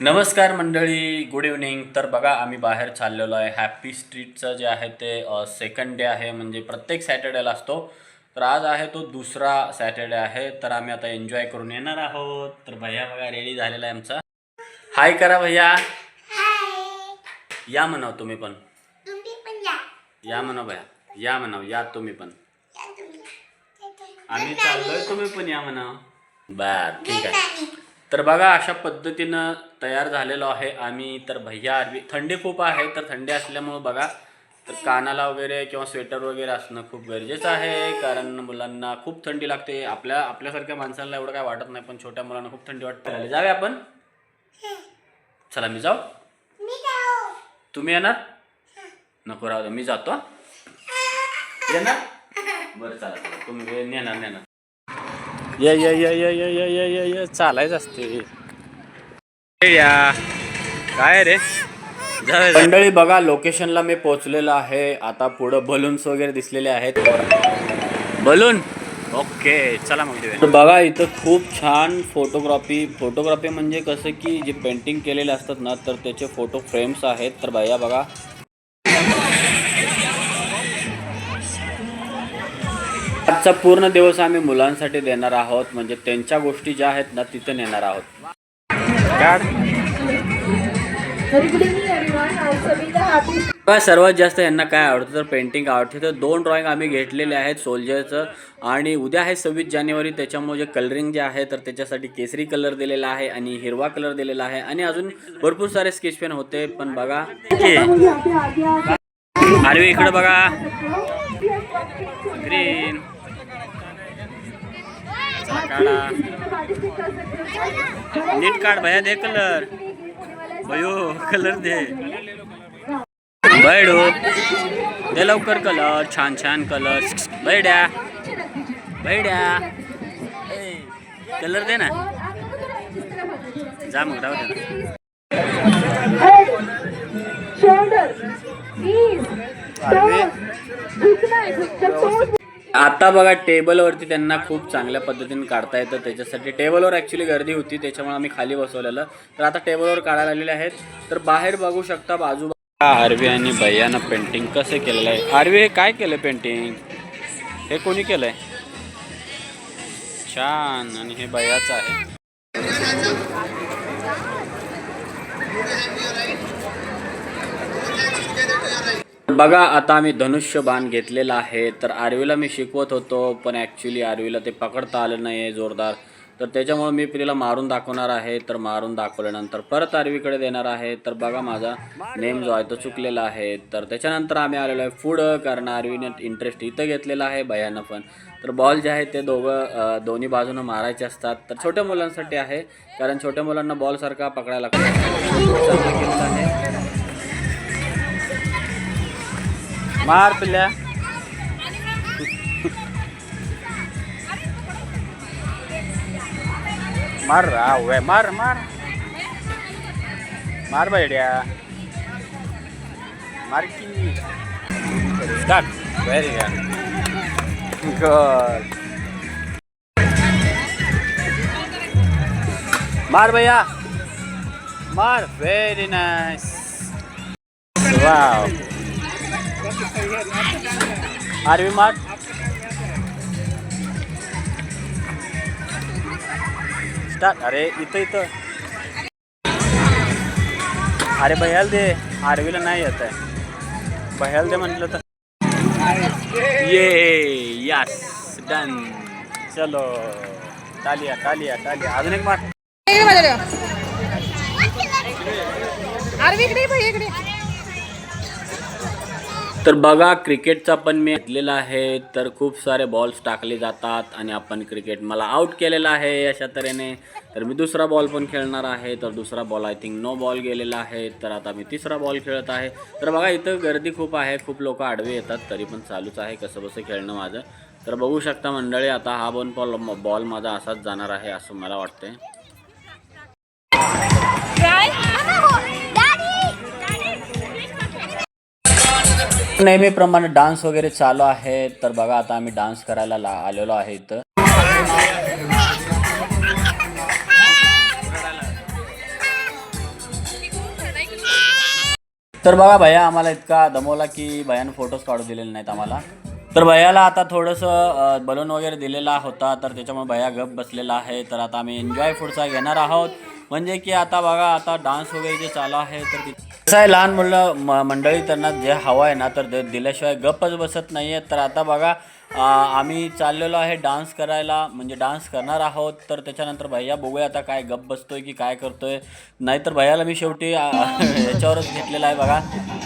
नमस्कार मंडळी good evening तर बघा आम्ही बाहेर चाललेलो आहे. हॅपी स्ट्रीटचं जे आहे ते सेकंड डे आहे म्हणजे प्रत्येक सॅटर्डेला असतो. तर आज आहे तो दुसरा सॅटर्डे आहे. तर आम्ही आता एन्जॉय करून येणार आहोत. तर भैया बघा रेडी झालेला आहे आमचा. हाय करा भैया. या म्हणाव तुम्ही पण. या. म्हणाव भैया. या म्हणाव. या तुम्ही पण. आम्ही चाललोय तुम्ही पण या म्हणाव. बर ठीक आहे. तर बघा अशा पद्धतीनं तयार झालेलो आहे आम्ही. तर भैया आरवी थंडी खूप आहे तर थंडी असल्यामुळं बघा तर कानाला वगैरे किंवा स्वेटर वगैरे असणं खूप गरजेचं आहे. कारण मुलांना खूप थंडी लागते. आपल्या आपल्यासारख्या माणसांना एवढं काय वाटत नाही पण छोट्या मुलांना खूप थंडी वाटते. जाऊया आपण. चला मी जाऊ. तुम्ही येणार? नको राहू मी जातो. येणार? बरं चला चला. तुम्ही नेणार नेणार ये ये ये ये ये ये ये ये ये चालायच असते. या काय रे? मंडळी बघा लोकेशनला मी पोहोचलेलो आहे. आता पुढं बलून्स वगैरे दिसलेले आहेत. बलून? ओके चला मग बघा इथं खूप छान फोटोग्राफी फोटोग्राफी म्हणजे कसं की जे पेंटिंग केलेले असतात ना तर त्याचे फोटो फ्रेम्स आहेत. तर भैया बघा. आजचा पूर्ण दिवस आम्ही मुलांसाठी देणार आहोत. म्हणजे त्यांच्या गोष्टी ज्या आहेत ना तिथे नेणार आहोत. सर्वात जास्त यांना काय आवडतं तर पेंटिंग आवडते. तर दोन ड्रॉइंग आम्ही घेतलेले आहेत सोल्जरचं आणि उद्या आहे सव्वीस जानेवारी. त्याच्यामुळे जे कलरिंग जे आहे तर त्याच्यासाठी केसरी कलर दिलेला आहे आणि हिरवा कलर दिलेला आहे. आणि अजून भरपूर सारे स्केच पेन होते. पण बघा आरवी इकडे बघा. ग्रीन काढा नीट काढ भया दे कलर. भयो कलर दे. बैडू दे लवकर कलर छान छान कलर. बैड्या बैड्या. कलर दे ना. जा मग राहू दे ना. आता बघा टेबलवरती त्यांना खूप चांगल्या पद्धतीने काढता येतं. त्याच्यासाठी टेबलवर ॲक्च्युली गर्दी होती त्याच्यामुळे आम्ही खाली बसवलेलं. तर आता टेबलवर काढायला आलेले आहेत. तर बाहेर बघू शकता बाजू आरवी आणि भैयानं पेंटिंग कसं केलेलं आहे. आरवी हे काय केलं पेंटिंग हे कोणी केलंय? छान. आणि हे भैयाचं आहे. बघा आता आम्ही धनुष्य बाण घेतलेला आहे. तर आरवीला मी शिकवत होतो पण ॲक्च्युली आरवीला ते पकडता आलं नाही आहे जोरदार. तर त्याच्यामुळे मी तिला मारून दाखवणार आहे. तर मारून दाखवल्यानंतर परत आरवीकडे देणार आहे. तर बघा माझा नेम जो आहे तो चुकलेला आहे. तर त्याच्यानंतर आम्ही आलेलो आहे पुढं कारण आरवीने इंटरेस्ट इथं घेतलेला आहे भयानं पण. तर बॉल जे आहे ते दोघं दोन्ही बाजूनं मारायचे असतात. तर छोट्या मुलांसाठी आहे कारण छोट्या मुलांना बॉलसारखा पकडायला लागतो आहे. मार पिल्या. मार राव मार मार. मार बैड्या. मार की. स्टार्ट व्हेरी गुड गुड मार भैया. मार. Very nice wow RV mart. Start अरे इथं इथं. अरे बह्याल दे. आरवीला नाही येत आहे. बह्याल दे म्हटलं तर. ये यस डन. चलो. टालिया टालिया टालिया अजून एक मार्ट. आरवी इकडे भाई इकडे. तर बघा क्रिकेटचा पण मी घेतलेला आहे. तर खूप सारे बॉल्स टाकले जातात आणि आपण क्रिकेट मला आउट केलेला आहे अशा तऱ्हेने. तर मी दुसरा बॉल पण खेळणार आहे. तर दुसरा ball I think no ball गेलेला आहे. तर आता मी तिसरा बॉल खेळत आहे. तर बघा इथं गर्दी खूप आहे. खूप लोक आडवे येतात तरी पण चालूच आहे कसं बसं खेळणं माझं. तर बघू शकता मंडळी आता हा बॉल बॉल बॉल माझा असाच जाणार आहे असं मला वाटतंय. नेहमीप्रमाणे डान्स वगैरे चालू आहे तर बघा आता आम्ही डान्स करायला ला आलेलो आहे इथं. तर बघा भैया आम्हाला इतका दमवला की भैयानं फोटोज काढू दिलेले नाहीत आम्हाला. तर भैयाला आता थोडंसं बलून वगैरे दिलेला होता तर त्याच्यामुळे भैया गप बसलेला आहे. तर आता आम्ही एन्जॉय फूडचा घेणार आहोत. म्हणजे की आता बघा आता डान्स वगैरे जे चालू आहे तर कसं आहे लहान मुलं म- मंडळी त्यांना जे हवं आहे ना तर ते दिल्याशिवाय गप्पच बसत नाही आहे तर आता बघा आम्ही चाललेलो आहे डान्स करायला म्हणजे डान्स करणार आहोत तर त्याच्यानंतर भैया बघूया आता काय गप बसतोय की काय करतोय. नाहीतर भैयाला मी शेवटी याच्यावरच घेतलेला आहे बघा.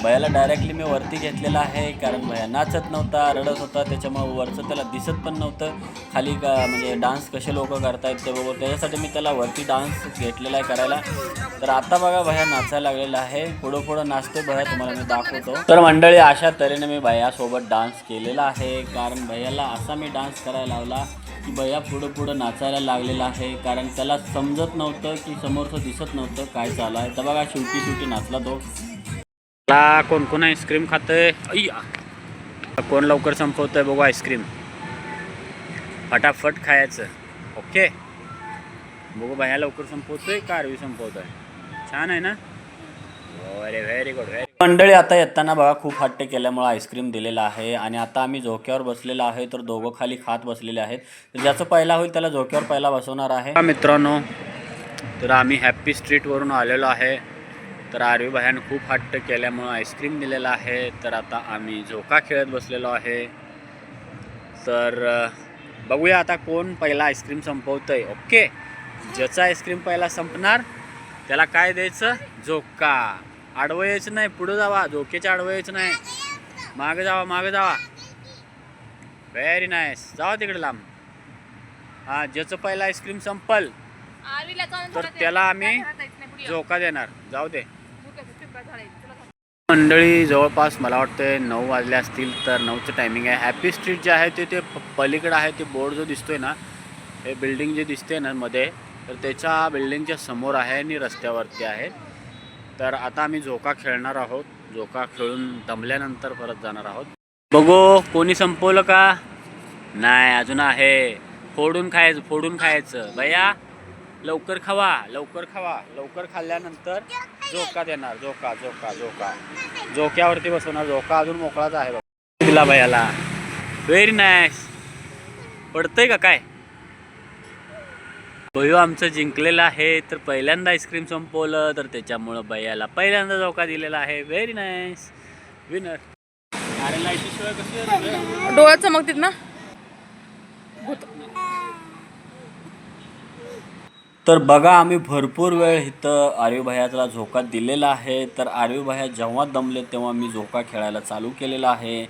भैयाला डायरेक्टली मी वरती घेतलेला आहे कारण भैया नाचत नव्हता रडत होता त्याच्यामुळे वरचं त्याला दिसत पण नव्हतं. खाली का म्हणजे डान्स कसे लोक करतायत ते बघू त्याच्यासाठी मी त्याला वरती डान्स घेतलेला आहे करायला. तर आता बघा भैया नाचायला लागलेला आहे पुढं पुढं नाचतोय भैया तुम्हाला मी दाखवतो. तर मंडळी अशा तऱ्हेने मी भैयासोबत डान्स केलेला आहे कारण भैयाला असा मी डान्स करायला लावला की भैया पुढं पुढं नाचायला लागलेला आहे. कारण त्याला समजत नव्हतं की समोरचं दिसत नव्हतं काय चालू आहे. तर बघा शेवटी शेवटी नाचला तो. मला कोण कोण आईस्क्रीम खातंय? अय्या! कोण लवकर संपवतोय बघू आईस्क्रीम. फटाफट खायचं. ओके. बघू भैया लवकर संपवतोय का आरवी संपवतोय? छान आहे ना? अरे व्हेरी गुड व्हेरी मंडळी आता येताना बघा खूप हट्ट केल्यामुळे आईस्क्रीम दिलेला आहे आणि आता आम्ही झोक्यावर बसलेलो आहे तर दोघं खाली खात बसलेले आहेत. तर ज्याचं पहिला होईल त्याला झोक्यावर पहिला बसवणार आहे. मित्रांनो तर आम्ही हॅप्पी स्ट्रीटवरून आलेलो आहे. तर आरवी भायानं खूप हट्ट केल्यामुळं आईस्क्रीम दिलेला आहे. तर आता आम्ही झोका खेळत बसलेलो आहे. तर बघूया आता कोण पहिला आईस्क्रीम संपवतंय. ओके? ज्याचा आईस्क्रीम पहिला संपणार त्याला काय द्यायचं? झोका. आडवं यायचं नाही पुढं जावा झोक्याच्या आडवं यायचं नाही. मागं जावा मागं जावा. व्हेरी नाईस जावा तिकडे लांब. हां ज्याचं पहिला आईस्क्रीम संपल तर त्याला आम्ही झोका देणार. जाऊ दे. मंडळी जवळपास मला वाटतं नऊ वाजले असतील तर नऊचं टायमिंग आहे. हॅपी स्ट्रीट जे आहे ते ते पलीकडे आहे ते बोर्ड जो दिसतोय ना हे बिल्डिंग जे दिसते ना मध्ये तर त्याच्या बिल्डिंगच्या समोर आहे आणि रस्त्यावरती आहे. तर आता आम्ही झोका खेळणार आहोत. झोका खेळून दमल्यानंतर परत जाणार आहोत. बघू कोणी संपवलं का? नाही अजून आहे. फोडून खायचं फोडून खायचं. भैया लवकर खावा लवकर खावा. लवकर खाल्ल्यानंतर झोका देणार. झोका झोका झोका. झोक्यावरती बसवणार. झोका अजून मोकळाच आहे बघा. दिला भैयाला. व्हेरी नाईस पडतंय का काय? भैयो आमचं जिंकलेलं आहे तर पहिल्यांदा आईस्क्रीम संपवलं तर त्याच्यामुळं भैयाला पहिल्यांदा झोका दिलेला आहे. व्हेरी नाईस विनर अरे लाईटीशिवाय? डोळ्यात चमकतील ना? तर बघा आम्ही भरपूर वेळ इथं आरवी भैयाला झोका दिलेला आहे. तर आरवी भैया जेव्हा दमले तेव्हा मी झोका खेळायला चालू केलेला आहे.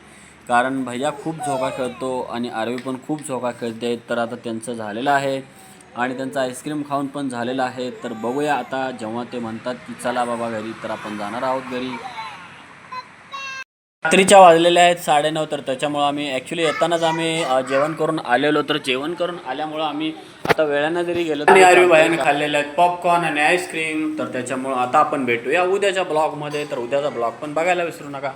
कारण भैया खूप झोका खेळतो आणि आरवी पण खूप झोका खेळते तर आता त्यांचं झालेलं आहे. आणि त्यांचं आईस्क्रीम खाऊन पण झालेलं आहे. तर बघूया आता जेव्हा ते म्हणतात की चला बाबा घरी तर आपण जाणार आहोत घरी. रात्रीच्या वाजलेल्या आहेत साडेनऊ तर त्याच्यामुळं आम्ही ॲक्च्युली येतानाच आम्ही जेवण करून आलेलो. तर जेवण करून आल्यामुळं आम्ही आता वेळानं जरी गेलो आणि आरवी बायाने खाल्लेले आहेत पॉपकॉर्न आणि आईस्क्रीम तर त्याच्यामुळं आता आपण भेटूया उद्याच्या ब्लॉगमध्ये तर उद्याचा ब्लॉग पण बघायला विसरू नका.